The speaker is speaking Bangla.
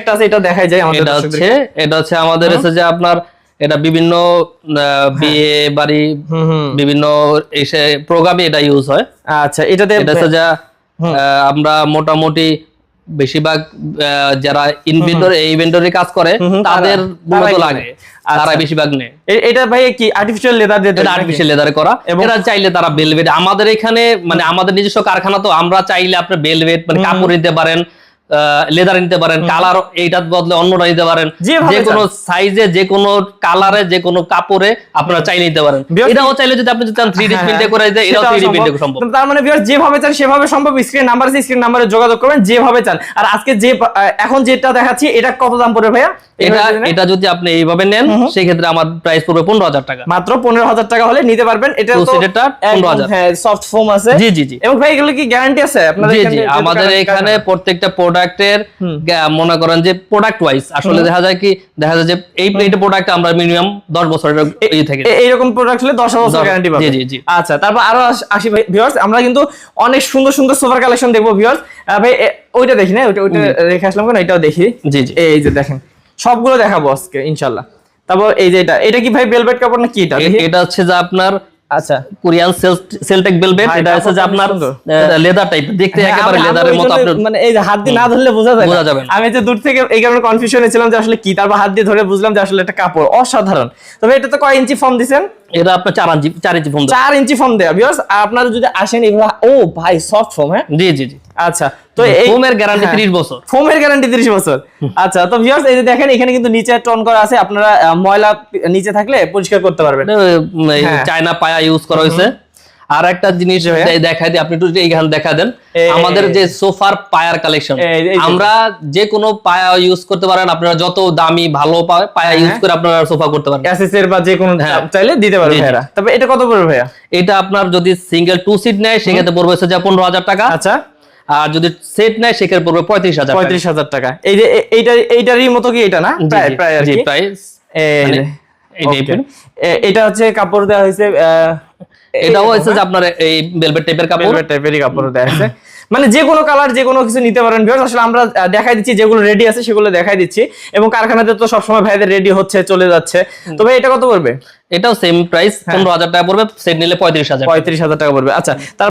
একটা আছে এটা দেখাই যায় আমাদের এটা। হচ্ছে এটা হচ্ছে আমাদের হচ্ছে যে আপনার এটা বিভিন্ন বিয়ে বাড়ি বিভিন্ন এসে প্রোগ্রামে এটা ইউজ হয়। আচ্ছা এটাতে এটা হচ্ছে যে আমরা মোটামুটি বেশিরভাগ যারা ইনভেন্টর ইনভেন্টরি কাজ করে তাদের মূলত লাগে। আচ্ছা। তারা বেশিরভাগ নেয়। এটা ভাই কি আর্টিফিশিয়াল লেদার দিয়ে? আর্টিফিশিয়াল লেদারে করা। এরা চাইলে তারা বেলভেট আমাদের এখানে মানে আমাদের নিজস্ব কারখানা তো আমরা চাইলে আপনি বেলভেট মানে কাপড় নিতে পারেন লেদার নিতে পারেন কালার এইটার বদলে অন্যটা নিতে পারেন। যে কোনো সাইজে যে কোনো কালারে যে কোনো কাপড়ে আপনারা চাইলে নিতে পারেন। এটাও চাইলে যদি আপনি চান থ্রি ডি হ্যাঁ, প্রিন্টে করে দেয় এটাও থ্রি ডি। প্রিন্টে সম্ভব। তার মানে viewers যেভাবে চান সেভাবে সম্ভব। স্ক্রিন নাম্বার আছে স্ক্রিন নাম্বারে যোগাযোগ করবেন যেভাবে চান। আর আজকে যে এখন যেটা দেখাচ্ছি এটা কত দাম পড়বে ভাইয়া? এটা? এটা যদি আপনি এইভাবে নেন সেই ক্ষেত্রে আমার প্রাইস পড়বে পনেরো হাজার টাকা। মাত্র পনেরো হাজার টাকা হলে নিতে পারবেন। এটা তো seater-টা 15,000 হ্যাঁ সফট ফোম আছে। জি জি জি। এবং ভাই এগুলো কি গ্যারান্টি আছে? আপনাদের এখানে আমাদের এখানে প্রত্যেকটা প্রোডাক্টের মনে করেন যে প্রোডাক্ট ওয়াইজ আসলে দেখা যায় কি দেখা যায় যে এই এইটা প্রোডাক্ট আমরা মিনিমাম দশ বছরের এই থেকে এইরকম প্রোডাক্ট হলে দশ বছর গ্যারান্টি পাবে। জি, জি, জি। আচ্ছা তারপর আরও আস- ভিউয়ার্স আমরা কিন্তু অনেক সুন্দর সুন্দর সোফার কালেকশন দেখব ভিউয়ার্স ভাই ওইটা দেখি না ওইটা ওইটা রেখে আসলাম কেন? এটাও দেখি। জি জি। এই যে দেখেন সবগুলো দেখাবো আজকে ইনশাল্লাহ। তারপর এই যে এটা এটা কি ভাই বেলভেট কাপড় না কি এটা। এটা হচ্ছে যে আপনার আচ্ছা। কোরিয়ান সেলটেক বেলভেট এটা হচ্ছে যে আপনার লেদার টাইপ দেখতে হ্যাঁ, একেবারে লেদারের মতো ওই আপনার মানে এই যে হাত দিয়ে না ধরলে বোঝা যায় বোঝা না। যাবে আমি যে দূর থেকে এই কারণে কনফিউশনে ছিলাম যে আসলে কি তারপর হাত দিয়ে ধরে বুঝলাম যে আসলে একটা কাপড়। অসাধারণ। তবে এটা তো কয় ইঞ্চি ফর্ম দিছেন? এটা আপনার চার ইঞ্চি চার ইঞ্চি ফোন চার ইঞ্চি ফর্ম দেয়া বিকজ আপনারা যদি আসেন এগুলো ও ভাই সফট ফোম হ্যাঁ? জি জি জি। আচ্ছা তো এই ফোমের গ্যারান্টি ত্রিশ 30 বছর। ফোমের গ্যারান্টি 30 বছর। আচ্ছা তো ভিউয়ার্স এই যে দেখেন এখানে কিন্তু নিচে টন করা আছে। আপনারা ময়লা নিচে থাকলে পরিষ্কার করতে পারবেন। হ্যাঁ। চায়না পায়া ইউজ করা হয়েছে। আর একটা জিনিস ভাইয়া। দেখাই দিই আপনি একটু এইখানে দেখা দেন আমাদের যে সোফার পায়ার কালেকশন আমরা যে। কোনো পায়া ইউজ করতে পারেন আপনারা যত দামি ভালো পায়া ইউজ হ্যাঁ। করে আপনারা সোফা করতে পারেন। এসএস এর বা যে কোনো হ্যাঁ। চাইলে দিতে পারবে জি, জি। তবে এটা কত পড়বে ভাইয়া? এটা আপনার যদি সিঙ্গেল টু সিট নেয় সেক্ষেত্রে পড়বে হচ্ছে যে পনেরো হাজার টাকা। আচ্ছা। আর যদি সেট নেয় সেক্ষেত্রে পড়বে পঁয়ত্রিশ হাজার টাকা। পঁয়ত্রিশ হাজার টাকা। এই যে এইটা এইটারই মতো কি এটা না? প্রায় প্রায় আর কি? প্রাইস এই মানে এটা হচ্ছে কাপড় দেওয়া হয়েছে এটাও হচ্ছে যে আপনার এই ভেলভেট টাইপের কাপড়? টাইপেরই কাপড় হয়েছে। মানে যে কোনো কালার যে কোনো কিছু নিতে পারেন ভিউয়ার্স আসলে আমরা দেখাই দিচ্ছি যেগুলো রেডি আছে সেগুলো দেখাই দিচ্ছি। এবং কারখানাতে তো সবসময় ভাইদের রেডি হচ্ছে চলে যাচ্ছে। তবে এটা কত পড়বে? এটাও সেম প্রাইস পনেরো হাজার টাকা পড়বে সেট নিলে পঁয়ত্রিশ হাজার পঁয়ত্রিশ হাজার টাকা পড়বে। আচ্ছা